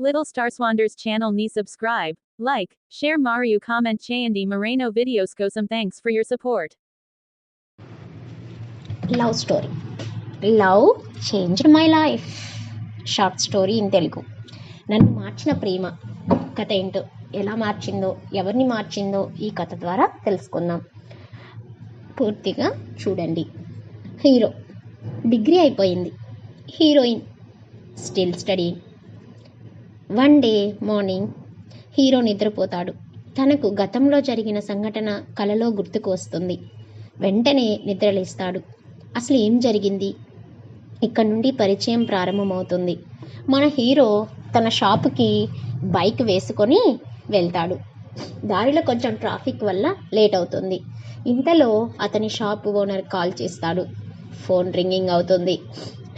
Little Starswander's channel ni subscribe, like, share Mario comment Chayandi Moreno videos go some thanks for your support. Love story love changed my life short story in Telugu నన్ను మార్చిన ప్రేమ కథ ఏంటో ఎలా మార్చిందో ఎవరిని మార్చిందో ఈ కథ ద్వారా తెలుసుకుందాం పూర్తిగా చూడండి హీరో డిగ్రీ అయిపోయింది heroine still study one day morning hero నిద్రపోతాడు. తనకు గతంలో జరిగిన సంఘటన కలలో గుర్తుకు వస్తుంది. వెంటనే నిద్రలేస్తాడు. అసలు ఏం జరిగింది? ఇక్కడ నుండి పరిచయం ప్రారంభమవుతుంది. మన హీరో తన షాపుకి బైక్ వేసుకొని వెళ్తాడు. దారిలో కొంచెం ట్రాఫిక్ వల్ల లేట్ అవుతుంది. ఇంతలో అతని షాప్ ఓనర్ కాల్ చేస్తాడు. ఫోన్ రింగింగ్ అవుతుంది.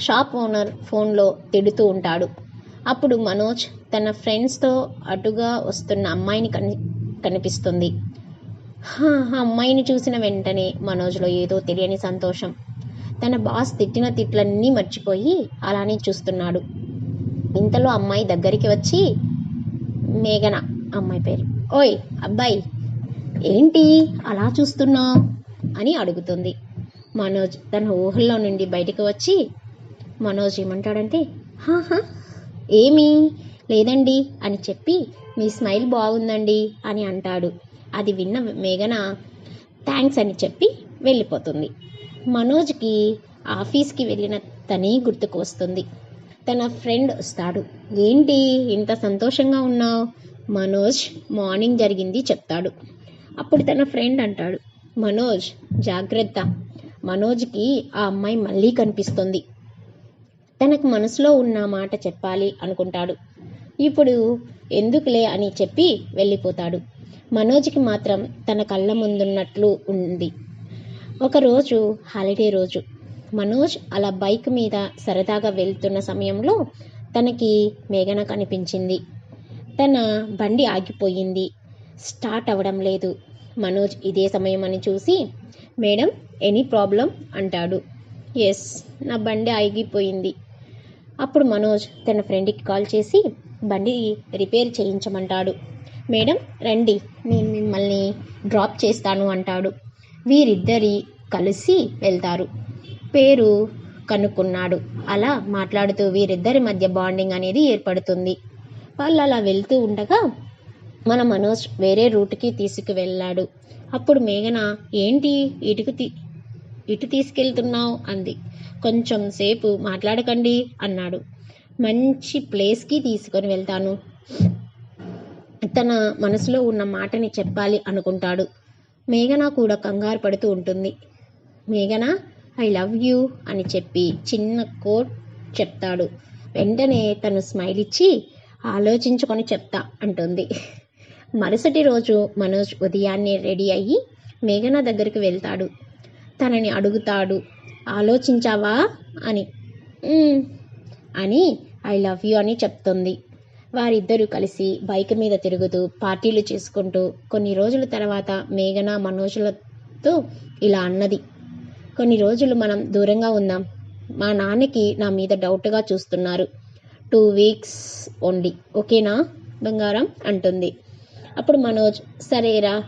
షాప్ ఓనర్ ఫోన్లో తిడుతూ ఉంటాడు. అప్పుడు మనోజ్ తన ఫ్రెండ్స్తో అటుగా వస్తున్న అమ్మాయిని కని కనిపిస్తుంది. హా, అమ్మాయిని చూసిన వెంటనే మనోజ్లో ఏదో తెలియని సంతోషం. తన బాస్ తిట్టిన తిట్లన్నీ మర్చిపోయి అలానే చూస్తున్నాడు. ఇంతలో అమ్మాయి దగ్గరికి వచ్చి మేఘన అమ్మాయి పేరు. ఓయ్ అబ్బాయి ఏంటి అలా చూస్తున్నావు? అని అడుగుతుంది. మనోజ్ తన ఊహల్లో నుండి బయటకు వచ్చి మనోజ్ ఏమంటాడంటే హా ఏమీ? లేదండి అని చెప్పి మీ స్మైల్ బాగుందండి అని అంటాడు. అది విన్న మేఘన థ్యాంక్స్ అని చెప్పి వెళ్ళిపోతుంది. మనోజ్కి ఆఫీస్కి వెళ్ళిన తనే గుర్తుకు వస్తుంది. తన ఫ్రెండ్ వస్తాడు. ఏంటి ఇంత సంతోషంగా ఉన్నావు? మనోజ్ మార్నింగ్ జరిగింది చెప్తాడు. అప్పుడు తన ఫ్రెండ్ అంటాడు మనోజ్ జాగ్రత్త. మనోజ్కి ఆ అమ్మాయి మళ్ళీ కనిపిస్తుంది. తనకు మనసులో ఉన్న మాట చెప్పాలి అనుకుంటాడు. ఇప్పుడు ఎందుకులే అని చెప్పి వెళ్ళిపోతాడు. మనోజ్కి మాత్రం తన కళ్ళ ముందున్నట్లు ఉంది. ఒకరోజు హాలిడే రోజు మనోజ్ అలా బైక్ మీద సరదాగా వెళ్తున్న సమయంలో తనకి మేఘన కనిపించింది. తన బండి ఆగిపోయింది. స్టార్ట్ అవ్వడం లేదు. మనోజ్ ఇదే సమయం అని చూసి మేడం ఎనీ ప్రాబ్లం? అంటాడు. ఎస్ నా బండి ఆగిపోయింది. అప్పుడు మనోజ్ తన ఫ్రెండ్కి కాల్ చేసి బండి రిపేర్ చేయించమంటాడు. మేడం రండి నేను మిమ్మల్ని డ్రాప్ చేస్తాను అంటాడు. వీరిద్దరి కలిసి వెళ్తారు. పేరు కనుక్కున్నాడు. అలా మాట్లాడుతూ వీరిద్దరి మధ్య బాండింగ్ అనేది ఏర్పడుతుంది. వాళ్ళు అలా వెళ్తూ ఉండగా మన మనోజ్ వేరే రూట్కి తీసుకువెళ్ళాడు. అప్పుడు మేఘన ఏంటి? ఇటుకు తీ ఇటు తీసుకెళ్తున్నావు? అంది. కొంచెం సేపు మాట్లాడకండి అన్నాడు. మంచి ప్లేస్కి తీసుకొని వెళ్తాను. తన మనసులో ఉన్న మాటని చెప్పాలి అనుకుంటాడు. మేఘన కూడా కంగారు పడుతూ ఉంటుంది. మేఘన ఐ లవ్ యూ అని చెప్పి చిన్న కోట్ చెప్తాడు. వెంటనే తను స్మైల్ ఇచ్చి ఆలోచించుకొని చెప్తా అంటుంది. మరుసటి రోజు మనోజ్ ఉదయాన్నే రెడీ అయ్యి మేఘన దగ్గరికి వెళ్తాడు. తనని అడుగుతాడు ఆలోచించావా? అని. అని ఐ లవ్ యూ అని చెప్తుంది. వారిద్దరూ కలిసి బైక్ మీద తిరుగుతూ పార్టీలు చేసుకుంటూ కొన్ని రోజుల తర్వాత మేఘన మనోజులతో ఇలా అన్నది. కొన్ని రోజులు మనం దూరంగా ఉందాం మా నాన్నకి నా మీద డౌట్గా చూస్తున్నారు. Two weeks only. ఓకేనా? బంగారం అంటుంది. అప్పుడు మనోజ్ సరేరా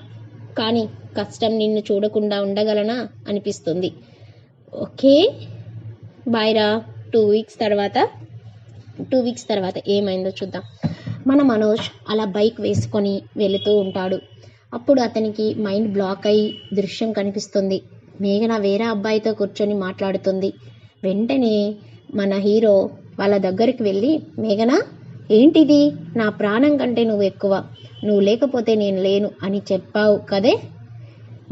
కానీ కష్టం నిన్ను చూడకుండా ఉండగలనా? అనిపిస్తుంది. ఓకే. బాయ్ రా. టూ వీక్స్ తర్వాత టూ వీక్స్ తర్వాత ఏమైందో చూద్దాం. మన మనోజ్ అలా బైక్ వేసుకొని వెళుతూ ఉంటాడు. అప్పుడు అతనికి మైండ్ బ్లాక్ అయ్యి దృశ్యం కనిపిస్తుంది. మేఘన వేరే అబ్బాయితో కూర్చొని మాట్లాడుతుంది. వెంటనే మన హీరో వాళ్ళ దగ్గరికి వెళ్ళి మేఘన ఏంటిది? నా ప్రాణం కంటే నువ్వు ఎక్కువ. నువ్వు లేకపోతే నేను లేను అని చెప్పావు కదే?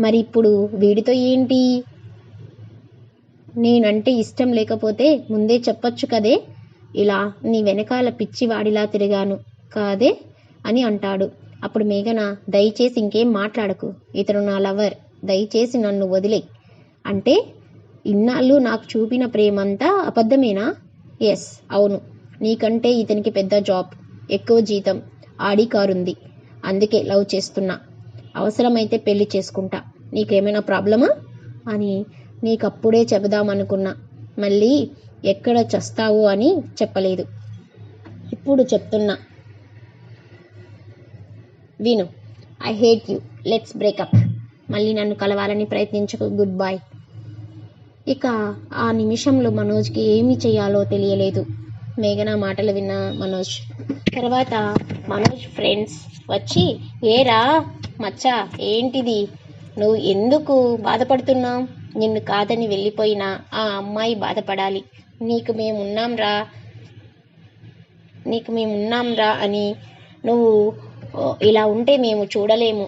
మరి ఇప్పుడు వీడితో ఏంటి? నేనంటే ఇష్టం లేకపోతే ముందే చెప్పొచ్చు కదే? ఇలా నీ వెనకాల పిచ్చివాడిలా తిరిగాను కాదే అని అంటాడు. అప్పుడు మేఘన దయచేసి ఇంకేం మాట్లాడకు. ఇతను నా లవర్. దయచేసి నన్ను వదిలే. అంటే ఇన్నాళ్ళు నాకు చూపిన ప్రేమంతా అబద్ధమేనా? ఎస్ అవును. నీకంటే ఇతనికి పెద్ద జాబ్. ఎక్కువ జీతం. ఆడి కారుంది. అందుకే లవ్ చేస్తున్నా. అవసరమైతే పెళ్ళి చేసుకుంటా. నీకేమైనా ప్రాబ్లమా? అని నీకప్పుడే చెబుదామనుకున్నా. మళ్ళీ ఎక్కడ చస్తావు అని చెప్పలేదు. ఇప్పుడు చెప్తున్నా. విను I hate you let's break up మళ్ళీ నన్ను కలవాలని ప్రయత్నించకు. గుడ్ బాయ్ ఇక ఆ నిమిషంలో మనోజ్కి ఏమి చేయాలో తెలియలేదు. మేఘన మాటలు విన్న మనోజ్. తర్వాత మనోజ్ ఫ్రెండ్స్ వచ్చి ఏరా మచ్చా ఏంటిది? నువ్వు ఎందుకు బాధపడుతున్నావు? నిన్ను కాదని వెళ్ళిపోయినా ఆ అమ్మాయి బాధపడాలి. నీకు మేమున్నాం రా నీకు మేమున్నాం రా అని నువ్వు ఇలా ఉంటే మేము చూడలేము.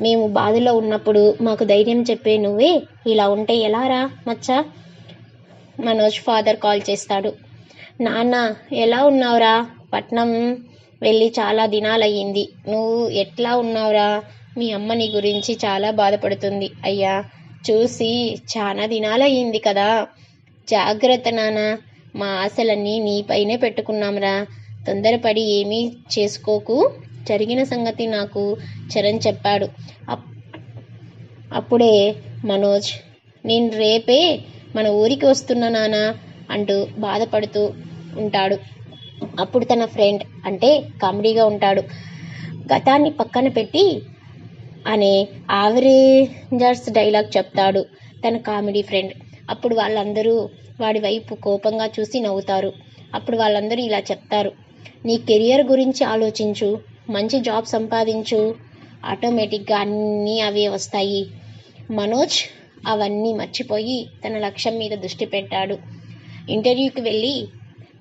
మేము బాధలో ఉన్నప్పుడు మాకు ధైర్యం చెప్పే నువ్వే ఇలా ఉంటే ఎలా రా మచ్చా? మనోజ్ ఫాదర్ కాల్ చేస్తాడు. నాన్న ఎలా ఉన్నావురా? పట్నం వెళ్ళి చాలా దినాలయ్యింది. నువ్వు ఎట్లా ఉన్నావురా? మీ అమ్మ నీ గురించి చాలా బాధపడుతుంది. అయ్యా చూసి చాలా దినాలయ్యింది కదా. జాగ్రత్త నాన్న మా ఆశలన్నీ నీపైనే పెట్టుకున్నాంరా. తొందరపడి ఏమీ చేసుకోకు. జరిగిన సంగతి నాకు చరణ్ చెప్పాడు. అప్- అప్పుడే మనోజ్ నేను రేపే మన ఊరికి వస్తున్నా నాన్న అంటూ బాధపడుతూ ఉంటాడు. అప్పుడు తన ఫ్రెండ్ అంటే కామెడీగా ఉంటాడు. గతాన్ని పక్కన పెట్టి అనే ఆవరేంజర్స్ డైలాగ్ చెప్తాడు తన కామెడీ ఫ్రెండ్. అప్పుడు వాళ్ళందరూ వాడి వైపు కోపంగా చూసి నవ్వుతారు. అప్పుడు వాళ్ళందరూ ఇలా చెప్తారు. నీ కెరియర్ గురించి ఆలోచించు మంచి జాబ్ సంపాదించు ఆటోమేటిక్గా అన్నీ అవే వస్తాయి. మనోజ్ అవన్నీ మర్చిపోయి తన లక్ష్యం మీద దృష్టి పెట్టాడు. ఇంటర్వ్యూకి వెళ్ళి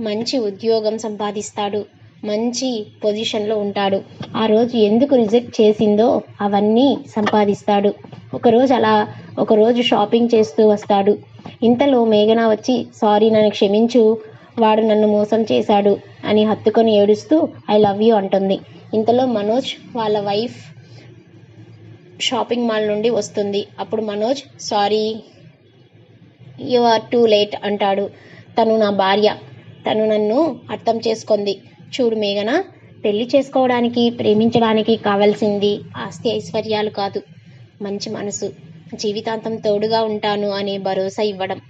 మంచి ఉద్యోగం సంపాదిస్తాడు. మంచి పొజిషన్లో ఉంటాడు. ఆ రోజు ఎందుకు రిజెక్ట్ చేసిందో అవన్నీ సంపాదిస్తాడు. ఒకరోజు అలా ఒకరోజు షాపింగ్ చేస్తూ వస్తాడు. ఇంతలో మేఘన వచ్చి సారీ నన్ను క్షమించు. వాడు నన్ను మోసం చేశాడు అని హత్తుకొని ఏడుస్తూ ఐ లవ్ యూ అంటుంది. ఇంతలో మనోజ్ వాళ్ళ వైఫ్ షాపింగ్ మాల్ నుండి వస్తుంది. అప్పుడు Manoj sorry you are too late అంటాడు. తను నా భార్య. తను నన్ను అర్థం చేసుకుంది. చూడు మేఘన పెళ్ళి చేసుకోవడానికి ప్రేమించడానికి కావాల్సింది ఆస్తి ఐశ్వర్యాలు కాదు. మంచి మనసు. జీవితాంతం తోడుగా ఉంటాను అనే భరోసా ఇవ్వడం.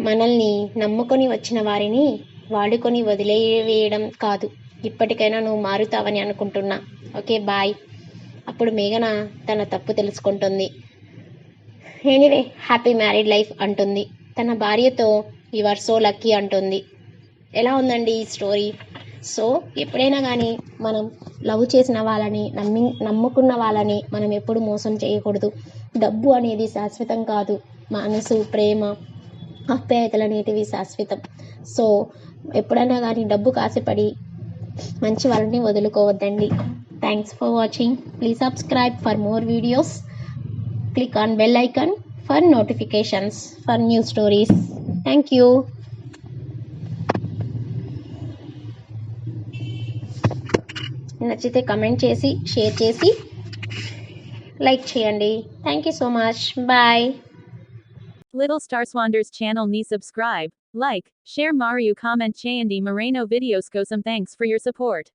మనల్ని నమ్ముకొని వచ్చిన వారిని వాడుకొని వదిలేవేయడం కాదు. ఇప్పటికైనా నువ్వు మారుతావని అనుకుంటున్నా. Okay bye. అప్పుడు మేఘన తన తప్పు తెలుసుకుంటుంది. ఎనీవే హ్యాపీ మ్యారీడ్ లైఫ్ అంటుంది. తన భార్యతో యు ఆర్ సో లక్కీ అంటుంది. ఎలా ఉందండి ఈ స్టోరీ? సో ఎప్పుడైనా కానీ మనం లవ్ చేసిన వాళ్ళని నమ్మి నమ్ముకున్న వాళ్ళని మనం ఎప్పుడు మోసం చేయకూడదు. డబ్బు అనేది శాశ్వతం కాదు. మనసు ప్రేమ ఆప్యాయతలు అనేటివి శాశ్వతం. సో ఎప్పుడైనా కానీ డబ్బు కాసిపడి మంచి వాళ్ళని వదులుకోవద్దండి. Thanks for watching please subscribe for more videos click on bell icon for notifications for new stories thank you నచ్చితే కమెంట్ చేసి షేర్ చేసి లైక్ చేయండి thank you so much bye Little Star Swanders channel ni subscribe, like, share Mario comment Chayandi Moreno videos go some thanks for your support.